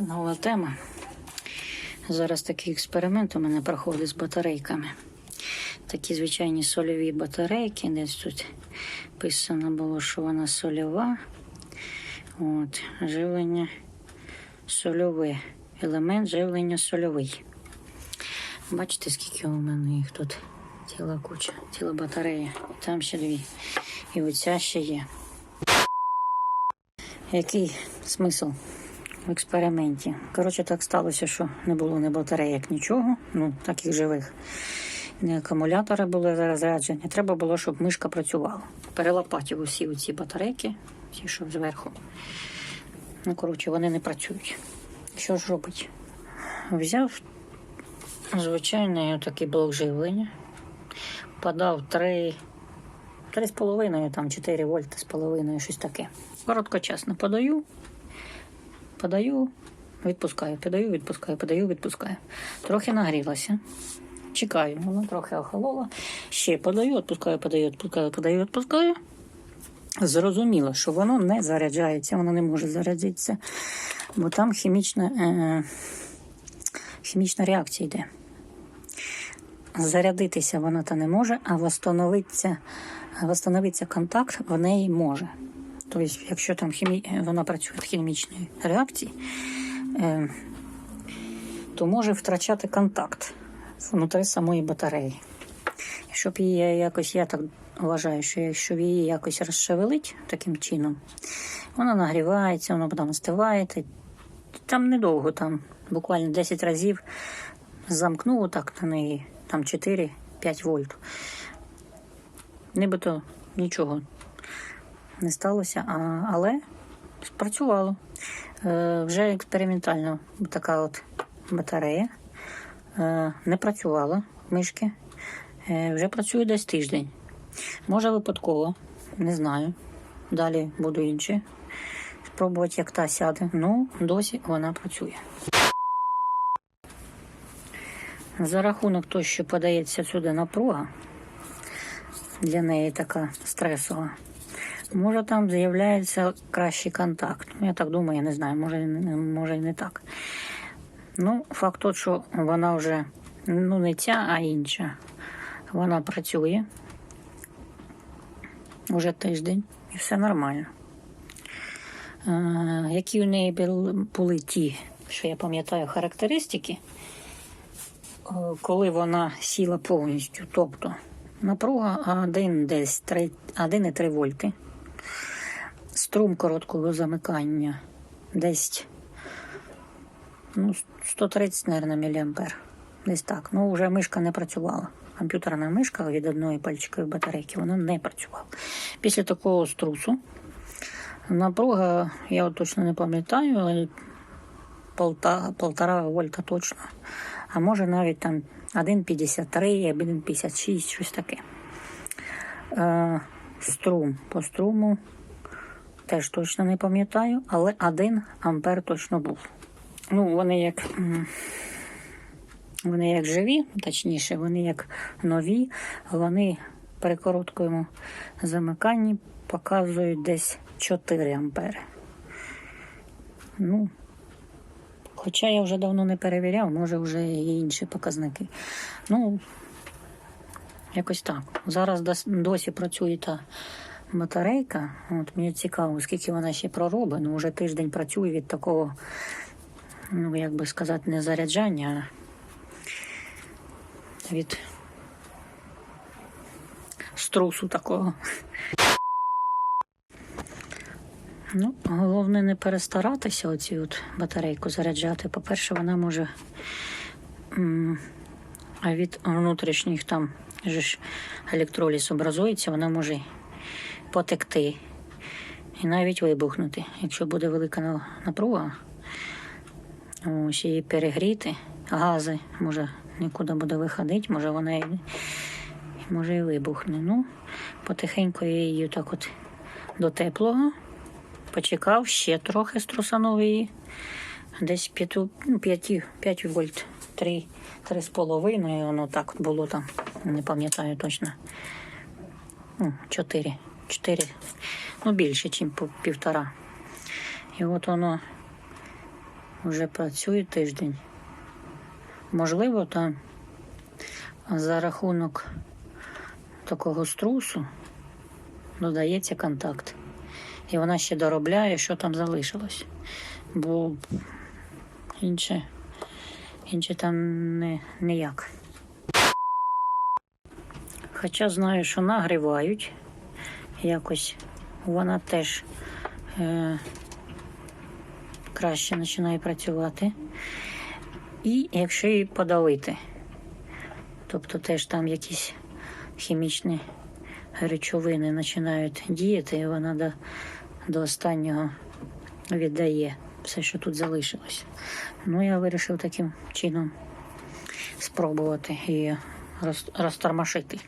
Нова тема. Зараз такий експеримент у мене проходить з батарейками. Такі звичайні сольові батарейки. Десь тут писано було, що вона сольова. От, живлення сольове. Елемент живлення сольовий. Бачите, скільки у мене їх тут ціла куча, ціла батарея. Там ще дві. І оця ще є. Який смисл в експерименті? Коротше, так сталося, що не було ні батарейок, нічого, ну таких живих. Не акумулятори були заряджені. Треба було, щоб мишка працювала. Перелопатив усі оці батарейки, ті, що зверху. Ну, коротше, вони не працюють. Що ж робить? Взяв звичайний такий блок живлення, подав 3, 3,5, там 4 вольти з половиною, щось таке. Короткочасно подаю, подаю, відпускаю, подаю, відпускаю, подаю, відпускаю. Трохи нагрілася. Чекаю, воно трохи охололо. Ще подаю, відпускаю, подаю, відпускаю, подаю, відпускаю. Зрозуміло, що воно не заряджається, воно не може зарядитися, бо там хімічна, е, хімічна реакція йде. Зарядитися вона то не може, а восстановитися, восстановитися контакт в неї може. Тобто, якщо там хімі... вона працює в хімічній реакції, е, то може втрачати контакт внутрі самої батареї. Щоб її якось, я так вважаю, що якщо її якось розшевелить таким чином, вона нагрівається, вона потім остиває. Там недовго, там буквально 10 разів замкнув так на неї, там 4-5 вольт. Нібито нічого не сталося, а, але спрацювало. Е, вже експериментально така от батарея е, не працювала мишки. Е, вже працює десь тиждень. Може випадково, не знаю. Далі буду інші. Спробувати, як та сяде. Ну, досі вона працює. За рахунок того, що подається сюди напруга, для неї така стресова, може там з'являється кращий контакт. Ну, Я так думаю, я не знаю, може, може і не так. Ну, факт тот, що вона вже ну не ця, а інша. Вона працює вже тиждень і все нормально. Е, які у неї були ті, що я пам'ятаю, характеристики, коли вона сіла повністю, тобто напруга 1 десь 3, 1,3 вольти, струм короткого замикання десь ну, 130, мабуть, міліампер. Десь так. Ну, вже мишка не працювала. Комп'ютерна мишка від одної пальчикової батарейки вона не працювала. Після такого струсу напруга, я точно не пам'ятаю, але полта, полтора вольта точно. А може навіть там 1,53, 1,56, щось таке. Струм по струму теж точно не пам'ятаю, але 1 ампер точно був. Ну, вони як. Вони як живі, точніше, вони як нові, вони при короткому замиканні показують десь 4 ампери. Ну, хоча я вже давно не перевіряв, може вже є інші показники. Ну, якось так. Зараз досі працює та батарейка. От мені цікаво, скільки вона ще проробить. Ну, вже тиждень працює від такого, ну, як би сказати, не заряджання, а від струсу такого. Ну, головне не перестаратися оці от батарейку заряджати. По-перше, вона може а від внутрішніх там ж електроліз образується, вона може потекти і навіть вибухнути. Якщо буде велика напруга, ось її перегріти, гази, може нікуди буде виходити, може вона і, може і вибухне. Ну, потихеньку я її так от до теплого. Почекав, ще трохи струсанув її. Десь 5, ну, 5, 5 вольт, 3, 3 з половиною, воно так було там, не пам'ятаю точно. Ну, 4, 4, ну більше, ніж півтора. І от воно вже працює тиждень. Можливо, там за рахунок такого струсу додається контакт. І вона ще доробляє, що там залишилось. Бо інше, інше там не, ніяк. Хоча знаю, що нагрівають якось вона теж е, краще починає працювати. І якщо її подалити, тобто теж там якісь хімічні речовини починають діяти, і вона до, до останнього віддає все, що тут залишилось. Ну, я вирішив таким чином спробувати її розтормошити.